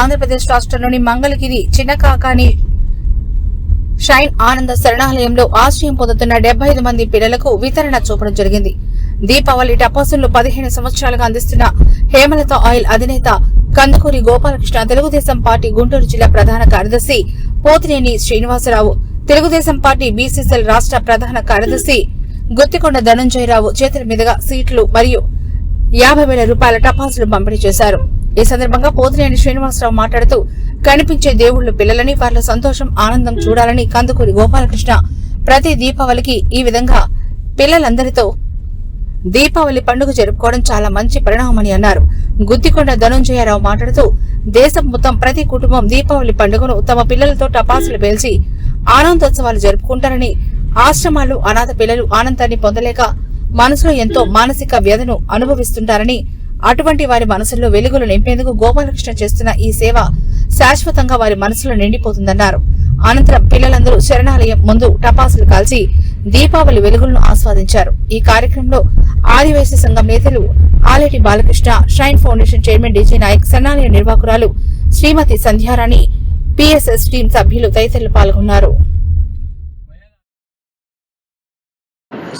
ఆంధ్రప్రదేశ్ రాష్ట్రంలోని మంగళగిరి చిన్నకాకాని షైన్ ఆనంద శరణాలయంలో ఆశ్రయం పొందుతున్న డెబ్బై ఐదు మంది పిల్లలకు వితరణ చూపడం జరిగింది. దీపావళి టపాసులు పదిహేను సంవత్సరాలుగా అందిస్తున్న హేమలత ఆయిల్ అధినేత కందుకూరి గోపాలకృష్ణ తెలుగుదేశం పార్టీ గుంటూరు జిల్లా ప్రధాన కార్యదర్శి పోతినేని శ్రీనివాసరావు తెలుగుదేశం పార్టీ బీసీసీఎల్ రాష్ట్ర ప్రధాన కార్యదర్శి గుత్తికొండ ధనంజయరావు చేతుల మీదుగా సీట్లు మరియు యాభై వేల రూపాయల టపాసులు పంపిణీ చేశారు. ఈ సందర్భంగా పోతినేని శ్రీనివాసరావు మాట్లాడుతూ కనిపించే దేవుళ్ళు పిల్లలని వాళ్ళ సంతోషం ఆనందం చూడాలని కందుకూరి గోపాలకృష్ణ ప్రతి దీపావళికి ఈ విధంగా పిల్లలందరితో దీపావళి పండుగ జరుపుకోవడం చాలా మంచి పరిణామమని అన్నారు. గుత్తికొండ ధనుంజయరావు మాట్లాడుతూ దేశం మొత్తం ప్రతి కుటుంబం దీపావళి పండుగను తమ పిల్లలతో టపాసులు పేల్చి ఆనందోత్సవాలు జరుపుకుంటారని ఆశ్రమాలు అనాథ పిల్లలు ఆనందాన్ని పొందలేక మనసులో ఎంతో మానసిక వ్యధను అనుభవిస్తుంటారని అటువంటి వారి మనసుల్లో వెలుగులు నింపేందుకు గోపాలకృష్ణ చేస్తున్న ఈ సేవ శాశ్వతంగా వారి మనసులో నిండిపోతుందన్నారు. అనంతరం పిల్లలందరూ శరణాలయం ముందు టపాసులు కాల్చి దీపావళి వెలుగులను ఆస్వాదించారు. ఈ కార్యక్రమంలో ఆదివాసీ సంఘం నేతలు Aleti Balakrishna shine foundation chairman DJ Nayak శరణాలయ నిర్వాహకురాలు శ్రీమతి సంధ్యారాణి పిఎస్ఎస్ టీం సభ్యులు తదితరులు పాల్గొన్నారు.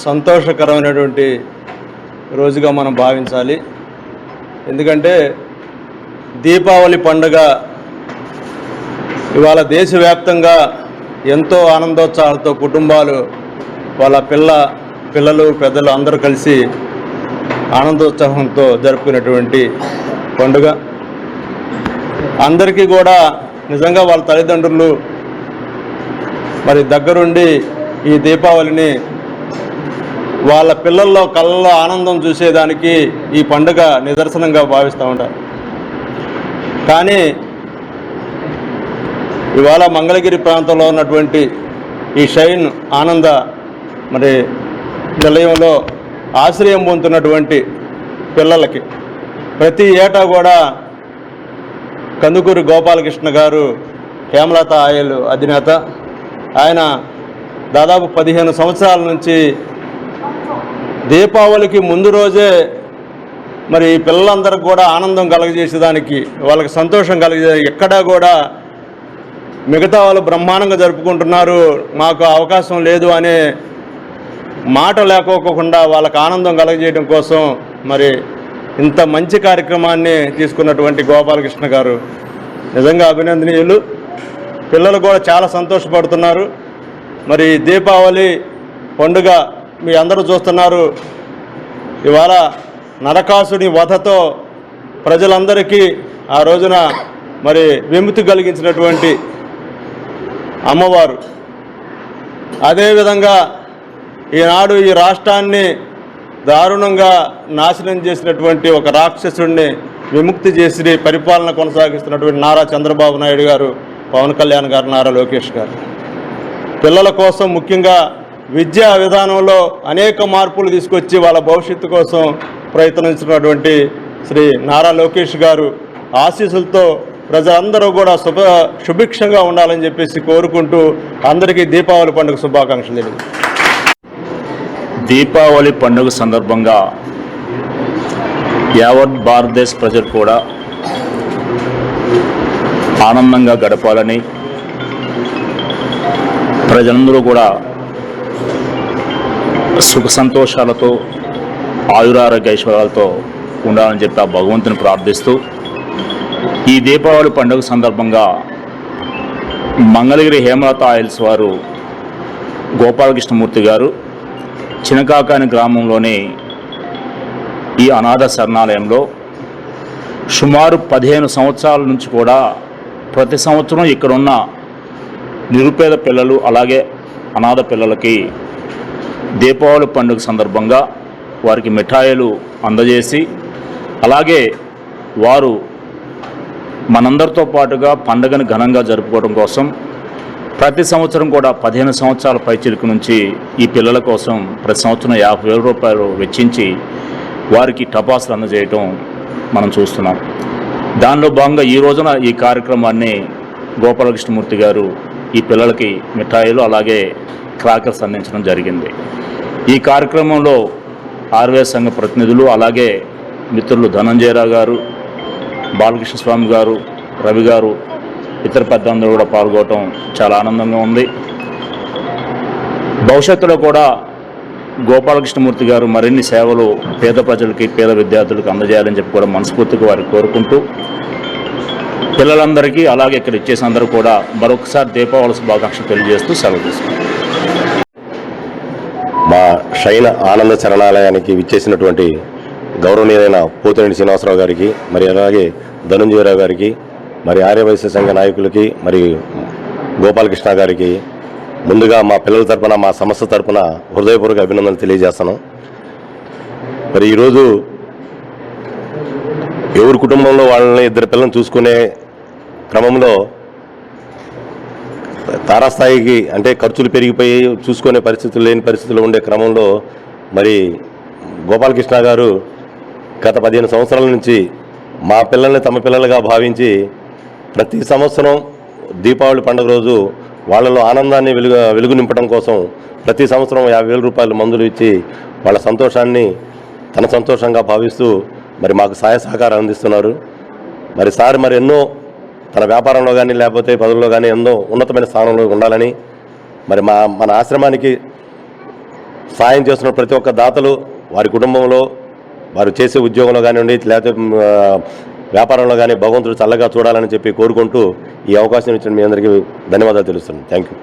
సంతోషకరమైనటువంటి రోజుగా మనం భావించాలి. ఎందుకంటే దీపావళి పండుగ ఇవాళ దేశవ్యాప్తంగా ఎంతో ఆనందోత్సాహాలతో కుటుంబాలు వాళ్ళ పిల్ల పిల్లలు పెద్దలు అందరూ కలిసి ఆనందోత్సాహంతో జరుపుకునేటువంటి పండుగ. అందరికీ కూడా నిజంగా వాళ్ళ తల్లిదండ్రులు మరి దగ్గరుండి ఈ దీపావళిని వాళ్ళ పిల్లల్లో కళ్ళలో ఆనందం చూసేదానికి ఈ పండుగ నిదర్శనంగా భావిస్తూ ఉంటారు కానీ ఇవాళ మంగళగిరి ప్రాంతంలో ఉన్నటువంటి ఈ షైన్ ఆనంద మరి నిలయంలో ఆశ్రయం పొందుతున్నటువంటి పిల్లలకి ప్రతి ఏటా కూడా కందుకూరి గోపాలకృష్ణ గారు హేమలత ఆయలు అధినేత. ఆయన దాదాపు పదిహేను సంవత్సరాల నుంచి దీపావళికి ముందు రోజే మరి పిల్లలందరికి కూడా ఆనందం కలగజేసేదానికి వాళ్ళకి సంతోషం కలగజే ఎక్కడా కూడా మిగతా వాళ్ళు బ్రహ్మాండంగా జరుపుకుంటున్నారు మాకు అవకాశం లేదు అనే మాట లేకోకుండా వాళ్ళకి ఆనందం కలగజేయడం కోసం మరి ఇంత మంచి కార్యక్రమాన్ని తీసుకున్నటువంటి గోపాలకృష్ణ గారు. నిజంగా అభినందనీయులు. పిల్లలు కూడా చాలా సంతోషపడుతున్నారు. మరి దీపావళి పండుగ మీ అందరూ చూస్తున్నారు. ఇవాళ నరకాసుడి వధతో ప్రజలందరికీ ఆ రోజున మరి విముక్తి కలిగించినటువంటి అమ్మవారు. అదేవిధంగా ఈనాడు ఈ రాష్ట్రాన్ని దారుణంగా నాశనం చేసినటువంటి ఒక రాక్షసుడిని విముక్తి చేసి పరిపాలన కొనసాగిస్తున్నటువంటి నారా చంద్రబాబు నాయుడు గారు పవన్ కళ్యాణ్ గారు నారా లోకేష్ గారు. పిల్లల కోసం ముఖ్యంగా విద్యా విధానంలో అనేక మార్పులు తీసుకొచ్చి వాళ్ళ భవిష్యత్తు కోసం ప్రయత్నించినటువంటి శ్రీ నారా లోకేష్ గారు ఆశీస్సులతో ప్రజలందరూ కూడా శుభ సుభిక్షంగా ఉండాలని చెప్పేసి కోరుకుంటూ అందరికీ దీపావళి పండుగ శుభాకాంక్షలు తెలియదు దీపావళి పండుగ సందర్భంగా యావత్ భారతదేశ ప్రజలు కూడా ఆనందంగా గడపాలని ప్రజలందరూ కూడా సుఖ సంతోషాలతో ఆయురారోగ్య ఐశ్వర్యాలతో ఉండాలని చెప్పి ఆ భగవంతుని ప్రార్థిస్తూ ఈ దీపావళి పండుగ సందర్భంగా మంగళగిరి హేమలత ఆయిల్స్ వారు గోపాలకృష్ణమూర్తి గారు చినకాకాని గ్రామంలోని ఈ అనాథ శరణాలయంలో సుమారు పదిహేను సంవత్సరాల నుంచి కూడా ప్రతి సంవత్సరం ఇక్కడున్న నిరుపేద పిల్లలు అలాగే అనాథ పిల్లలకి దీపావళి పండుగ సందర్భంగా వారికి మిఠాయిలు అందజేసి అలాగే వారు మనందరితో పాటుగా పండుగను ఘనంగా జరుపుకోవడం కోసం ప్రతి సంవత్సరం కూడా పదిహేను సంవత్సరాల పైచిలుకు నుంచి ఈ పిల్లల కోసం ప్రతి సంవత్సరం యాభై వేల రూపాయలు వెచ్చించి వారికి టపాసులు అందజేయటం మనం చూస్తున్నాం. దానిలో భాగంగా ఈ రోజున ఈ కార్యక్రమాన్ని గోపాలకృష్ణమూర్తి గారు ఈ పిల్లలకి మిఠాయిలు అలాగే క్రాకర్స్ అందించడం జరిగింది. ఈ కార్యక్రమంలో ఆర్వే సంఘ ప్రతినిధులు అలాగే మిత్రులు ధనంజయరావు గారు బాలకృష్ణ స్వామి గారు రవి గారు ఇతర పెద్దందరూ కూడా పాల్గొనడం చాలా ఆనందంగా ఉంది. భవిష్యత్తులో కూడా గోపాలకృష్ణమూర్తి గారు మరిన్ని సేవలు పేద ప్రజలకి పేద విద్యార్థులకు అందజేయాలని చెప్పి కూడా మనస్ఫూర్తిగా వారికి కోరుకుంటూ పిల్లలందరికీ అలాగే ఇక్కడ ఇచ్చేసిన అందరూ కూడా మరొకసారి దీపావళి శుభాకాంక్షలు తెలియజేస్తూ సెలవు తీసుకుంటారు షైన్ ఆనంద చరణాలయానికి విచ్చేసినటువంటి గౌరవనీయులైన పోతిరెడ్డి శ్రీనివాసరావు గారికి మరి అలాగే ధనుంజయరావు గారికి మరి ఆర్యవైశ్య సంఘ నాయకులకి మరి గోపాలకృష్ణ గారికి ముందుగా మా పిల్లల తరపున మా సంస్థ తరపున హృదయపూర్వక అభినందనలు తెలియజేస్తాను. మరి ఈరోజు ఎవరి కుటుంబంలో వాళ్ళని ఇద్దరు పిల్లల్ని చూసుకునే క్రమంలో తారాస్థాయికి అంటే ఖర్చులు పెరిగిపోయి చూసుకునే పరిస్థితులు లేని పరిస్థితులు ఉండే క్రమంలో మరి గోపాలకృష్ణ గారు గత పదిహేను సంవత్సరాల నుంచి మా పిల్లల్ని తమ పిల్లలుగా భావించి ప్రతి సంవత్సరం దీపావళి పండుగ రోజు వాళ్ళలో ఆనందాన్ని వెలుగు వెలుగు నింపడం కోసం ప్రతి సంవత్సరం యాభై వేల రూపాయలు మందులు ఇచ్చి వాళ్ళ సంతోషాన్ని తన సంతోషంగా భావిస్తూ మరి మాకు సహాయ సహకారం అందిస్తున్నారు. మరి సార్ మరి ఎన్నో తన వ్యాపారంలో కానీ లేకపోతే పదవుల్లో కానీ ఎన్నో ఉన్నతమైన స్థానంలో ఉండాలని మరి మా మన ఆశ్రమానికి సాయం చేస్తున్న ప్రతి ఒక్క దాతలు వారి కుటుంబంలో వారు చేసే ఉద్యోగంలో కానివ్వండి లేకపోతే వ్యాపారంలో కానీ భగవంతుడు చల్లగా చూడాలని చెప్పి కోరుకుంటూ ఈ అవకాశం ఇచ్చిన మీ అందరికీ ధన్యవాదాలు తెలుస్తున్నాను. Thank you